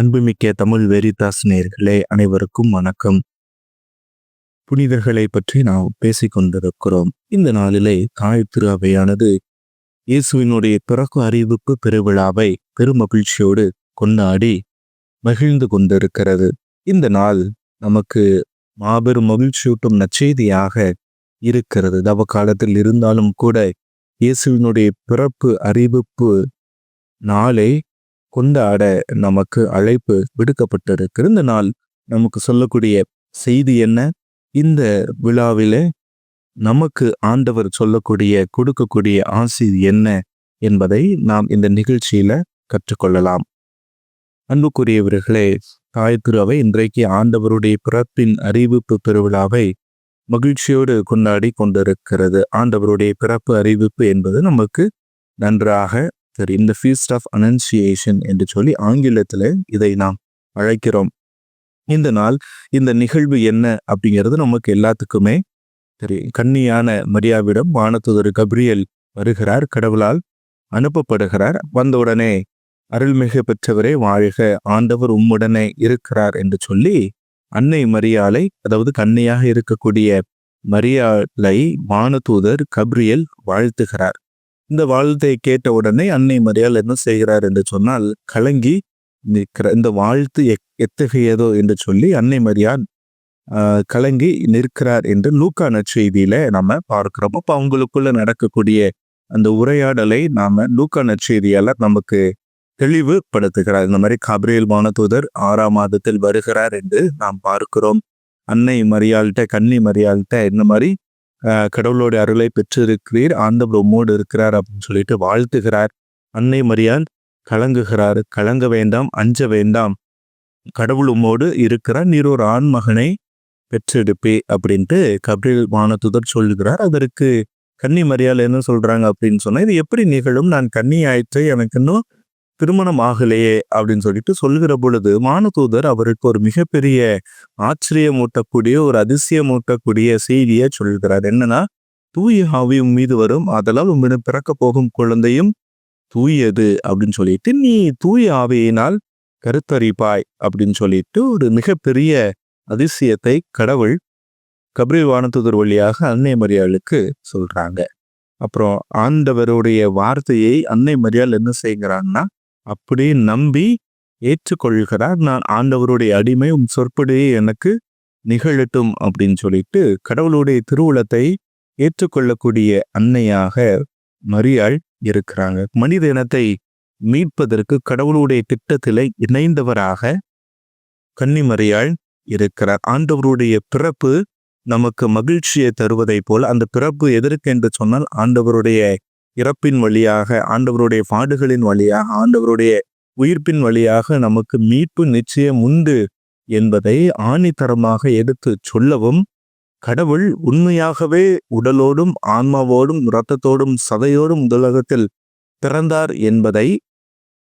அன்புமிக்க தமிழ் வெரிதாஸ் நேர்களே அனைவருக்கும் வணக்கம். புனிதர்களை பற்றி நாம் பேசிக் கொண்டிருக்கிறோம். இந்த நாளிலே தாய் திரு அவையானது இயேசுவினுடைய பிறகு அறிவிப்பு பெருவிழாவை பெருமகிழ்ச்சியோடு கொண்டாடி மகிழ்ந்து கொண்டிருக்கிறது. இந்த நாள் நமக்கு மாபெரும் மகிழ்ச்சியூட்டும் நச்செய்தியாக இருக்கிறது. தவ காலத்தில் இருந்தாலும் கூட இயேசுவினுடைய பிறப்பு அறிவிப்பு நாளை கொண்டாட நமக்கு அழைப்பு விடுக்கப்பட்டிருக்கிற இந்த நாள் நமக்கு சொல்லக்கூடிய செய்தி என்ன? இந்த விழாவிலே நமக்கு ஆண்டவர் சொல்லக்கூடிய கொடுக்கக்கூடிய ஆசி என்ன என்பதை நாம் இந்த நிகழ்ச்சியில கற்றுக்கொள்ளலாம். அன்புக்குரியவர்களே தாய் திருவை இன்றைக்கு ஆண்டவருடைய பிறப்பின் அறிவிப்பு பெருவிழாவை மகிழ்ச்சியோடு கொண்டாடி கொண்டிருக்கிறது. ஆண்டவருடைய பிறப்பு அறிவிப்பு என்பது நமக்கு நன்றாக சரி இந்த ஃபீஸ்ட் ஆஃப் அனன்சியேஷன் என்று சொல்லி ஆங்கிலத்தில் இதை நாம் அழைக்கிறோம். இந்த நாள் இந்த நிகழ்வு என்ன அப்படிங்கிறது நமக்கு எல்லாத்துக்குமே தெரியும் கன்னியான மரியாவிடம் வானத்துதர் கப்ரியல் வருகிறார் கடவுளால் அனுப்பப்படுகிறார். வந்தவுடனே அருள்மிகு பெற்றவரே வாழ்க ஆண்டவர் உம்முடனே இருக்கிறார் என்று சொல்லி அன்னை மரியாலை அதாவது கன்னியாக இருக்கக்கூடிய மரியாளை வானதூதர் கப்ரியல் வாழ்த்துகிறார். இந்த வாழ்த்தை கேட்ட உடனே அன்னை மரியாள் என்ன செய்கிறார் என்று சொன்னால் கலங்கி நிற்கிற இந்த வாழ்த்து எத்தகையதோ என்று சொல்லி அன்னை மரியான் கலங்கி நிற்கிறார் என்று லூக்கா நற்செய்தியில நாம பார்க்கிறோம். அப்போ அவங்களுக்குள்ள நடக்கக்கூடிய அந்த உரையாடலை நாம லூக்கா நற்செய்தியாளர் நமக்கு தெளிவுபடுத்துகிறார். இந்த மாதிரி காபிரியல் மானதூதர் ஆறாம் மாதத்தில் வருகிறார் என்று நாம் பார்க்கிறோம். அன்னை மரியாள்கிட்ட கன்னி மரியாள்கிட்ட இந்த மாதிரி கடவுளோட அருளை பெற்றிருக்கிறீர் ஆண்டவர் உம்மோடு இருக்கிறார் அப்படின்னு சொல்லிட்டு வாழ்த்துகிறார். அன்னை மரியான் கலங்குகிறார். கலங்க வேண்டாம் அஞ்ச வேண்டாம். கடவுள் உம்மோடு இருக்கிறார் நீர் ஒரு ஆண் மகனை பெற்றெடுப்பே அப்படின்ட்டு கபிரில் வானதுதர் சொல்லுகிறார். அதற்கு கன்னி மரியாதை என்ன சொல்றாங்க அப்படின்னு சொன்னா இது எப்படி நிகழும்? நான் கன்னி ஆயிற்று எனக்கு இன்னும் திருமணம் ஆகலையே அப்படின்னு சொல்லிட்டு சொல்கிற பொழுது மானதூதர் அவருக்கு ஒரு மிகப்பெரிய ஆச்சரியமூட்டக்கூடிய ஒரு அதிசயமூட்டக்கூடிய செய்தியை சொல்கிறார் என்னன்னா தூய ஆவி உன் மீது வரும் அதெல்லாம் உம்மிடம் பிறக்க போகும் குழந்தையும் தூயது அப்படின்னு சொல்லிட்டு நீ தூய ஆவியினால் கருத்தரிப்பாய் அப்படின்னு சொல்லிட்டு ஒரு மிகப்பெரிய அதிசயத்தை கடவுள் கபிரி வானத்துதர் வழியாக அன்னை மரியாளுக்கு சொல்றாங்க. அப்புறம் ஆண்டவருடைய வார்த்தையை அன்னை மரியாள் என்ன செய்கிறான்னா அப்படி நம்பி ஏற்றுக்கொள்கிறார். நான் ஆண்டவருடைய அடிமை உன் சொற்படியே எனக்கு நிகழட்டும் அப்படின்னு சொல்லிட்டு கடவுளுடைய திருவுளத்தை ஏற்றுக்கொள்ளக்கூடிய அன்னையாக மரியாள் இருக்கிறாங்க. மனித இனத்தை மீட்பதற்கு கடவுளுடைய திட்டத்திலே இணைந்தவராக கன்னிமரியாள் இருக்கிறார். ஆண்டவருடைய பிறப்பு நமக்கு மகிழ்ச்சியை தருவதைப் போல் அந்த பிறப்பு எதற்கு என்று சொன்னால் ஆண்டவருடைய இறப்பின் வழியாக ஆண்டவருடைய பாடுகளின் வழியாக ஆண்டவருடைய உயிர்ப்பின் வழியாக நமக்கு மீட்பு நிச்சயம் உண்டு என்பதை ஆணித்தரமாக எடுத்து சொல்லவும் கடவுள் உண்மையாகவே உடலோடும் ஆன்மாவோடும் இரத்தத்தோடும் சதையோடும் உலகத்தில் பிறந்தார் என்பதை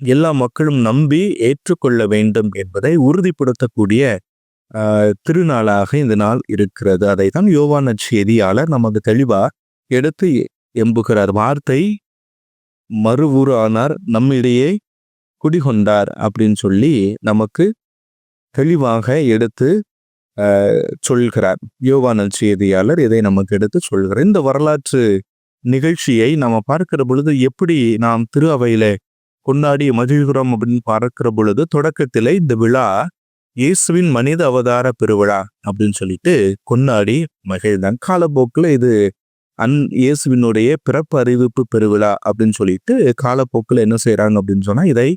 எல்லா மக்களும் நம்பி ஏற்றுக்கொள்ள வேண்டும் என்பதை உறுதிப்படுத்தக்கூடிய ஆஹ், திருநாளாக இந்த நாள் இருக்கிறது. அதை தான் யோவான் செய்தியாளர் நமக்கு தெளிவா எடுத்து எம்புகிறார். வார்த்தை மறுவுரு ஆனார் நம்மிடையே குடிகொண்டார் அப்படின்னு சொல்லி நமக்கு தெளிவாக எடுத்து சொல்கிறார். யோவானல் செய்தியாளர் இதை நமக்கு எடுத்து சொல்கிறார். இந்த வரலாற்று நிகழ்ச்சியை நாம பார்க்கிற பொழுது எப்படி நாம் திரு அவையில கொண்டாடி மகிழ்கிறோம் அப்படின்னு பார்க்கிற பொழுது தொடக்கத்திலே இந்த விழா இயேசுவின் மனித அவதார பெருவிழா அப்படின்னு சொல்லிட்டு கொண்டாடி மகிழ்தான் காலப்போக்கில் இது அன் இயேசுவினுடைய பிறப்பு அறிவிப்பு பெருவிழா அப்படின்னு சொல்லிட்டு காலப்போக்கில் என்ன செய்கிறாங்க அப்படின்னு சொன்னால் இதை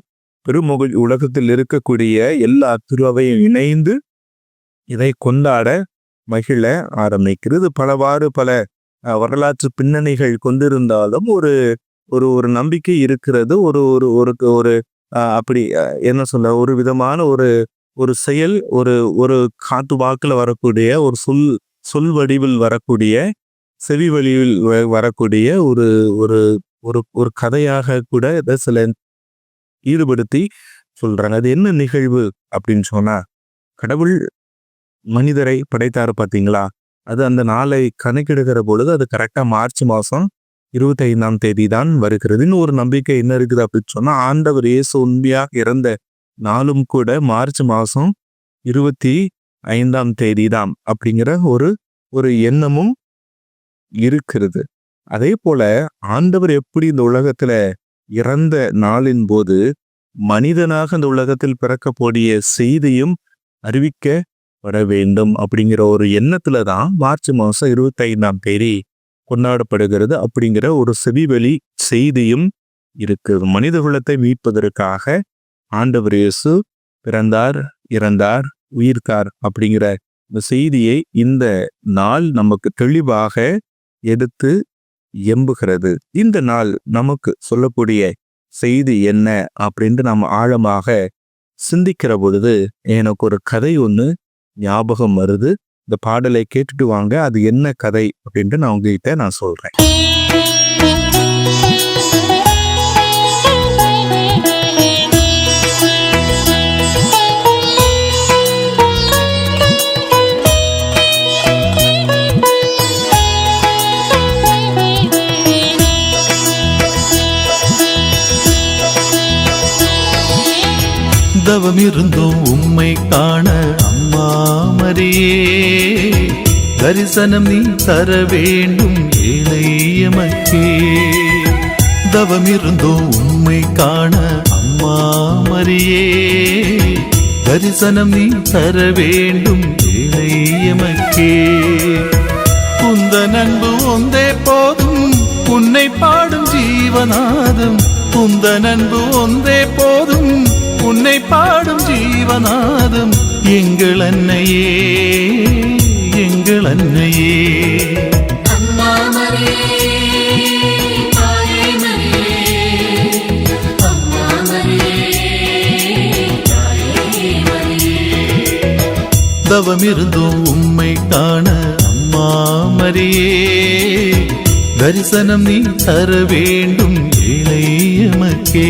பெருமகிழ் உலகத்தில் இருக்கக்கூடிய எல்லா திருவையும் இணைந்து இதை கொண்டாட மகிழ ஆரம்பிக்கிறது. பலவாறு பல அஹ், வரலாற்று பின்னணிகள் கொண்டிருந்தாலும் ஒரு ஒரு ஒரு நம்பிக்கை இருக்கிறது. ஒரு ஒரு ஒரு ஒரு அப்படி என்ன சொல்ல ஒரு விதமான ஒரு ஒரு செயல் ஒரு ஒரு காத்து வாக்கில் வரக்கூடிய ஒரு சொல் சொல் வடிவில் வரக்கூடிய செவி வழியில் வ- வரக்கூடிய ஒரு ஒரு ஒரு ஒரு கதையாக கூட இதை சில ஈடுபடுத்தி சொல்றாங்க. அது என்ன நிகழ்வு அப்படின்னு சொன்னா கடவுள் மனிதரை படைத்தாரு பார்த்தீங்களா? அது அந்த நாளை கணக்கெடுக்கிற பொழுது அது கரெக்டாக மார்ச் மாதம் இருபத்தைந்தாம் தேதி தான் வருகிறதுன்னு ஒரு நம்பிக்கை என்ன இருக்குது அப்படின்னு சொன்னா ஆண்டவர் இயேசு உண்மையாக இறந்த நாளும் கூட மார்ச் மாதம் இருபத்தி ஐந்தாம் தேதி தான் அப்படிங்கிற ஒரு ஒரு எண்ணமும் இருக்கிறது. அதே போல ஆண்டவர் எப்படி இந்த உலகத்துல இறந்த நாளின் போது மனிதனாக இந்த உலகத்தில் பிறக்கக்கூடிய செய்தியும் அறிவிக்கப்பட வேண்டும் அப்படிங்கிற ஒரு எண்ணத்துல தான் மார்ச் மாசம் இருபத்தி ஐந்தாம் தேதி கொண்டாடப்படுகிறது அப்படிங்கிற ஒரு செவிவெளி செய்தியும் இருக்குது மனித குலத்தை மீட்பதற்காக ஆண்டவர் இயேசு பிறந்தார் இறந்தார் உயிர்க்கார் அப்படிங்கிற இந்த செய்தியை இந்த நாள் நமக்கு தெளிவாக எடுத்து எம்புகிறது. இந்த நாள் நமக்கு சொல்லக்கூடிய செய்தி என்ன அப்படின்ட்டு நம்ம ஆழமாக சிந்திக்கிற பொழுது எனக்கு ஒரு கதை ஒன்று ஞாபகம் வருது. இந்த பாடலை கேட்டுட்டு வாங்க. அது என்ன கதை அப்படின்ட்டு நான் உங்ககிட்ட நான் சொல்றேன். தவமிருந்தும் உம்மை காண அம்மா மரியே. தரிசனம் நீ தர வேண்டும் ஏழையமக்கே தவமிருந்தும் உம்மை காண அம்மா மரியே. தரிசனம் நீ தர வேண்டும் ஏழையமக்கே உந்த நண்பு ஒந்தே போதும் உன்னை பாடும் ஜீவநாதம். உந்த நண்பு ஒந்தே போதும் உன்னை பாடும் ஜீவநாதம் எங்கள் அன்னையே எங்கள் அன்னையே. தவமிருந்தும் உம்மை காண அம்மா மரியே தரிசனம் நீ தர வேண்டும் ஏழையமக்கே.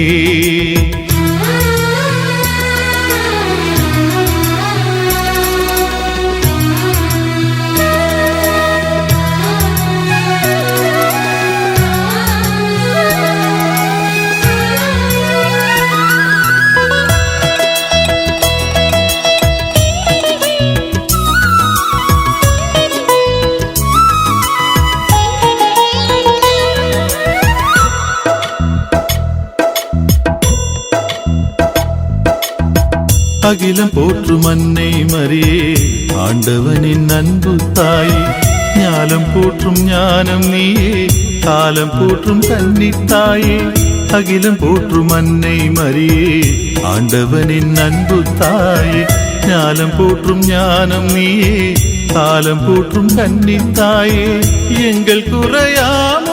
அகிலம் போற்றும் அன்னை மரியே ஆண்டவனின் அன்பு தாய் ஞானம் போற்றும் ஞானம் நீயே காலம் போற்றும் கன்னித்தாயே அகிலம் போற்றும் அன்னை மரியே ஆண்டவனின் அன்பு தாயே ஞானம் போற்றும் ஞானம் நீயே காலம் போற்றும் கன்னித்தாயே எங்கள் குறையாம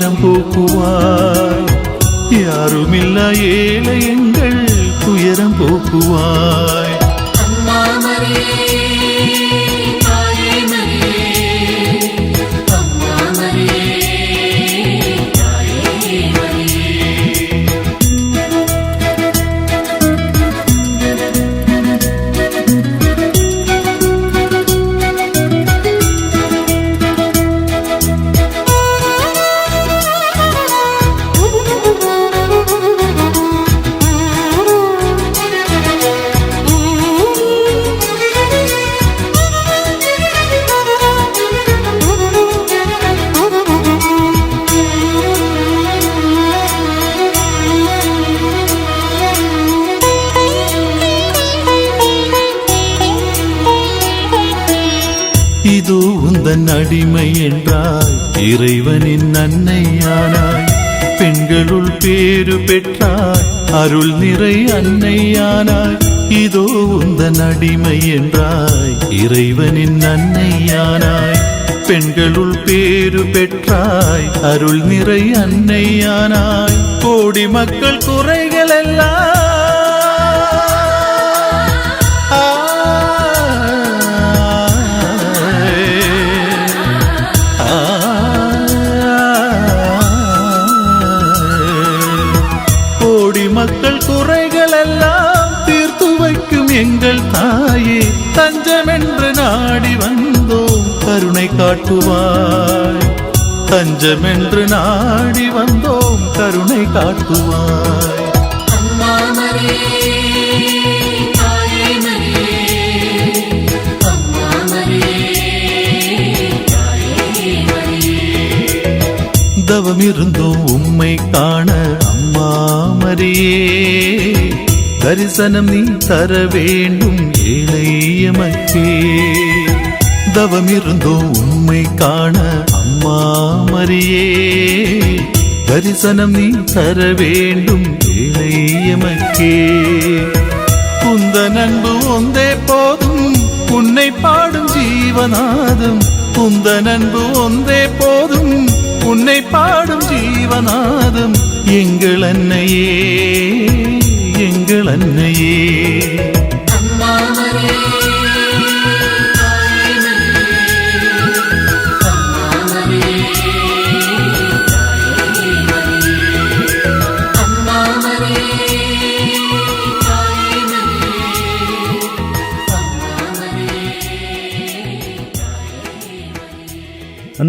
துயரம் போக்குவாய் யாருமில்லா ஏழை எங்கள் துயரம் போக்குவாய் உந்தன் அடிமை என்றாய். இறைவனின் அன்னையானாய். பெண்களுள் பேரு பெற்றாய். அருள் நிறை அன்னையானாய். இதோ உந்தன் அடிமை என்றாய். இறைவனின் அன்னையானாய். பெண்களுள் பேரு பெற்றாய். அருள் நிறை அன்னையானாய். கோடி மக்கள் குறைகள் எல்லாம் காட்டுவாய் தஞ்சமென்று நாடி வந்தோம் கருணை காட்டுவாய் மரியே தவமிருந்தோம் உம்மை காண அம்மா மரியே தரிசனம் நீ தர வேண்டும் தவம் தவமிருந்தோம் உண்மை காண அம்மா மரியே. தரிசனம் நீ தர வேண்டும் ஏழையமக்கே உந்த நண்பு ஒந்தே போதும் உன்னை பாடும் ஜீவநாதம். உந்த நண்பு ஒந்தே போதும் உன்னை பாடும் ஜீவநாதம். எங்கள் அன்னையே எங்கள் அன்னையே.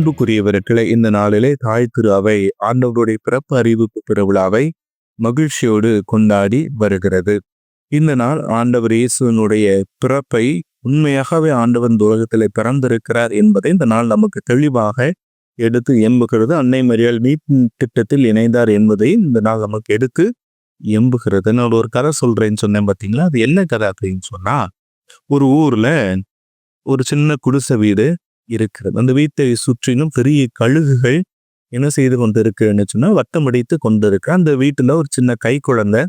அன்புக்குரியவர்களே இந்த நாளிலே தாய் திரு அவை ஆண்டவருடைய பிறப்பு அறிவிப்பு பெருவிழாவை மகிழ்ச்சியோடு கொண்டாடி வருகிறது. இந்த நாள் ஆண்டவர் இயேசுவனுடைய பிறப்பை உண்மையாகவே ஆண்டவன் இந்த உலகத்திலே பிறந்திருக்கிறார் என்பதை இந்த நாள் நமக்கு தெளிவாக எடுத்து எம்புகிறது. அன்னை மரியாள் மீட் திட்டத்தில் இணைந்தார் என்பதை இந்த நாள் நமக்கு எடுத்து எம்புகிறது. நான் ஒரு கதை சொல்றேன்னு சொன்னேன் பார்த்தீங்களா அது என்ன கதை அப்படின்னு சொன்னா ஒரு ஊர்ல ஒரு சின்ன குடிசை வீடு இருக்கிறது. அந்த வீட்டை சுற்றிலும் பெரிய கழுகுகள் என்ன செய்து கொண்டிருக்குன்னு சொன்னா வட்டமடித்து கொண்டிருக்கு. அந்த வீட்டில் ஒரு சின்ன கை குழந்தை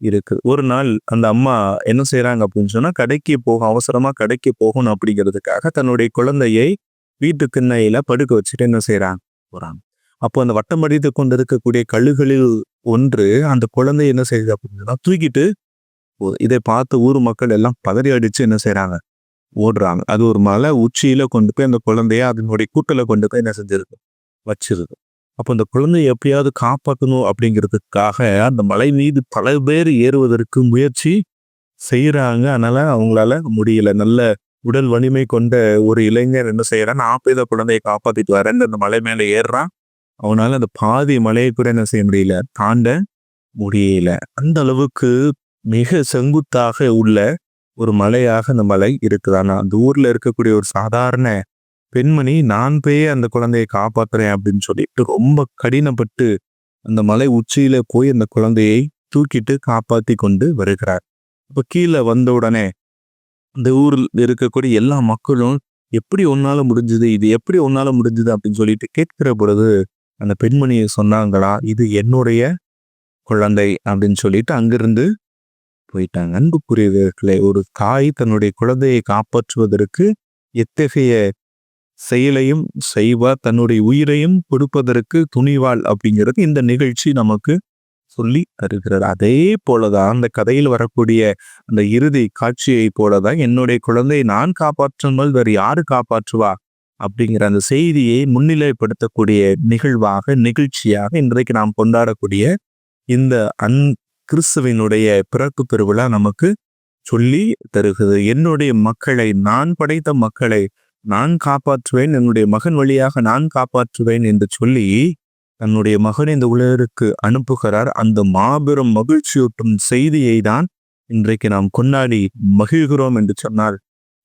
இருக்கு ஒரு நாள் அந்த அம்மா என்ன செய்கிறாங்க அப்படின்னு சொன்னால் கடைக்கு போகும் அவசரமாக கடைக்கு போகணும் அப்படிங்கிறதுக்காக தன்னுடைய குழந்தையை வீட்டு திண்ணையில படுக்க வச்சுட்டு என்ன செய்கிறாங்க போகிறாங்க அப்போ அந்த வட்டம் அடித்து கொண்டு கொண்டிருக்கக்கூடிய கழுகுகளில் ஒன்று அந்த குழந்தை என்ன செய்யுது அப்படின்னு சொன்னால் தூக்கிட்டு இதை பார்த்து ஊர் மக்கள் எல்லாம் பதறி அடித்து என்ன செய்கிறாங்க ஓடுறாங்க. அது ஒரு மலை உச்சியில கொண்டு போய் அந்த குழந்தைய அதனுடைய கூட்டில் கொண்டு போய் என்ன செஞ்சிருக்கு வச்சிருக்கு அப்போ அந்த குழந்தைய எப்படியாவது காப்பாற்றணும் அப்படிங்கிறதுக்காக அந்த மலை மீது பல பேர் ஏறுவதற்கு முயற்சி செய்கிறாங்க அதனால அவங்களால முடியல. நல்ல உடல் வலிமை கொண்ட ஒரு இளைஞர் என்ன செய்யறான்? நான் போய் இந்த குழந்தையை காப்பாத்திட்டு வரேன். அந்த மலை மேல ஏறுறான். அவனால அந்த பாதி மலையை கூட என்ன செய்ய முடியல. தாண்ட முடியல. அந்த அளவுக்கு மிக செங்குத்தாக உள்ள ஒரு மலையாக அந்த மலை இருக்குதானா அந்த ஊர்ல இருக்கக்கூடிய ஒரு சாதாரண பெண்மணி நான் போய் அந்த குழந்தையை காப்பாத்துறேன் அப்படின்னு சொல்லிட்டு ரொம்ப கடினப்பட்டு அந்த மலை உச்சியில போய் அந்த குழந்தையை தூக்கிட்டு காப்பாத்தி கொண்டு வருகிறார். இப்போ கீழே வந்த உடனே இந்த ஊரில் இருக்கக்கூடிய எல்லா மக்களும் எப்படி ஒன்னால முடிஞ்சது? இது எப்படி ஒன்னால முடிஞ்சது? அப்படின்னு சொல்லிட்டு கேட்கிற பொழுது அந்த பெண்மணியை சொன்னாங்களா இது என்னுடைய குழந்தை அப்படின்னு சொல்லிட்டு அங்கிருந்து போயிட்டாங்க. அன்புக்குரியவர்களே ஒரு தாய் தன்னுடைய குழந்தையை காப்பாற்றுவதற்கு எத்தகைய செயலையும் செய்வார் தன்னுடைய உயிரையும் கொடுப்பதற்கு துணிவாள் அப்படிங்கிறது இந்த நிகழ்ச்சி நமக்கு சொல்லி தருகிறது. அதே போலதான் அந்த கதையில் வரக்கூடிய அந்த இறுதி காட்சியை போலதான் என்னுடைய குழந்தையை நான் காப்பாற்றாமல் வேறு யாரு காப்பாற்றுவா அப்படிங்கிற அந்த செய்தியை முன்னிலைப்படுத்தக்கூடிய நிகழ்வாக நிகழ்ச்சியாக இன்றைக்கு நாம் கொண்டாடக்கூடிய இந்த அன் கிறிஸ்துவினுடைய பிறப்பு பெருவிழா நமக்கு சொல்லி தருகிறது. என்னுடைய மக்களை நான் படைத்த மக்களை நான் காப்பாற்றுவேன் என்னுடைய மகன் வழியாக நான் காப்பாற்றுவேன் என்று சொல்லி தன்னுடைய மகனை இந்த உலகிற்கு அனுப்புகிறார். அந்த மாபெரும் மகிழ்ச்சியூட்டும் செய்தியை தான் இன்றைக்கு நாம் கொண்டாடி மகிழ்கிறோம் என்று சொன்னால்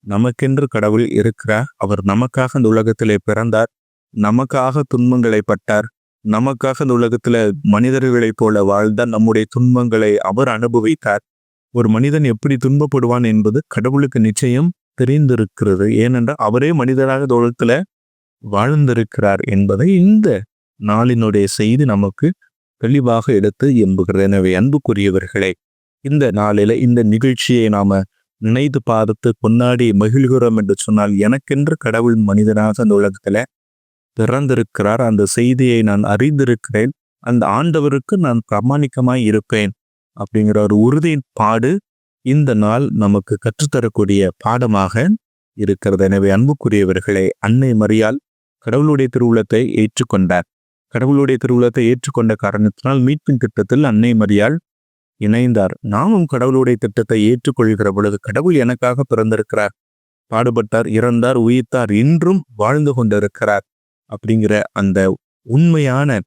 நமக்கென்று கடவுள் இருக்கிறார். அவர் நமக்காக இந்த உலகத்திலே பிறந்தார். நமக்காக துன்பங்களை பட்டார். நமக்காக இந்த உலகத்துல மனிதர்களைப் போல வாழ்ந்த நம்முடைய துன்பங்களை அவர் அனுபவித்தார். ஒரு மனிதன் எப்படி துன்பப்படுவான் என்பது கடவுளுக்கு நிச்சயம் தெரிந்திருக்கிறது. ஏனென்றால் அவரே மனிதராக இந்த உலகத்துல வாழ்ந்திருக்கிறார் என்பதை இந்த நாளினுடைய செய்தி நமக்கு தெளிவாக எடுத்து எம்புகிறது. எனவே அன்புக்குரியவர்களே இந்த நாளில இந்த நிகழ்ச்சியை நாம நினைத்து பார்த்து கொண்டாடி மகிழ்கிறோம் என்று சொன்னால் எனக்கென்று கடவுள் மனிதனாக அந்த உலகத்துல பிறந்திருக்கிறார். அந்த செய்தியை நான் அறிந்திருக்கிறேன். அந்த ஆண்டவருக்கு நான் பிரமாணிக்கமாய் இருப்பேன் அப்படிங்கிற ஒரு உறுதியின் பாடு இந்த நாள் நமக்கு கற்றுத்தரக்கூடிய பாடமாக இருக்கிறது. எனவே அன்புக்குரியவர்களே அன்னை மரியால் கடவுளுடைய திருவுளத்தை ஏற்றுக்கொண்டார். கடவுளுடைய திருவுளத்தை ஏற்றுக்கொண்ட காரணத்தினால் மீட்பின் திட்டத்தில் அன்னை மரியால் இணைந்தார். நாமும் கடவுளுடைய திட்டத்தை ஏற்றுக்கொள்கிற பொழுது கடவுள் எனக்காக பிறந்திருக்கிறார். பாடுபட்டார் இறந்தார் உயிர்த்தார் இன்றும் வாழ்ந்து கொண்டிருக்கிறார். அப்படிங்கிற அந்த உண்மையான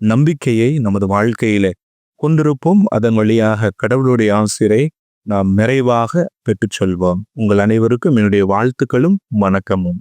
நம்பிக்கையை நமது வாழ்க்கையில கொண்டிருப்போம். அதன் வழியாக கடவுளுடைய ஆசிரை நாம் நிறைவாக பெற்றுச் செல்வோம். உங்கள் அனைவருக்கும் என்னுடைய வாழ்த்துக்களும் வணக்கமும்.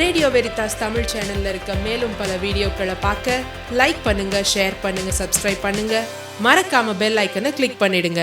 ரேடியோ வெரிதாஸ் தமிழ் சேனல்ல இருக்க மேலும் பல வீடியோக்களை பார்க்க லைக் பண்ணுங்க ஷேர் பண்ணுங்க சப்ஸ்கிரைப் பண்ணுங்க. மறக்காம பெல் ஐக்கனை கிளிக் பண்ணிடுங்க.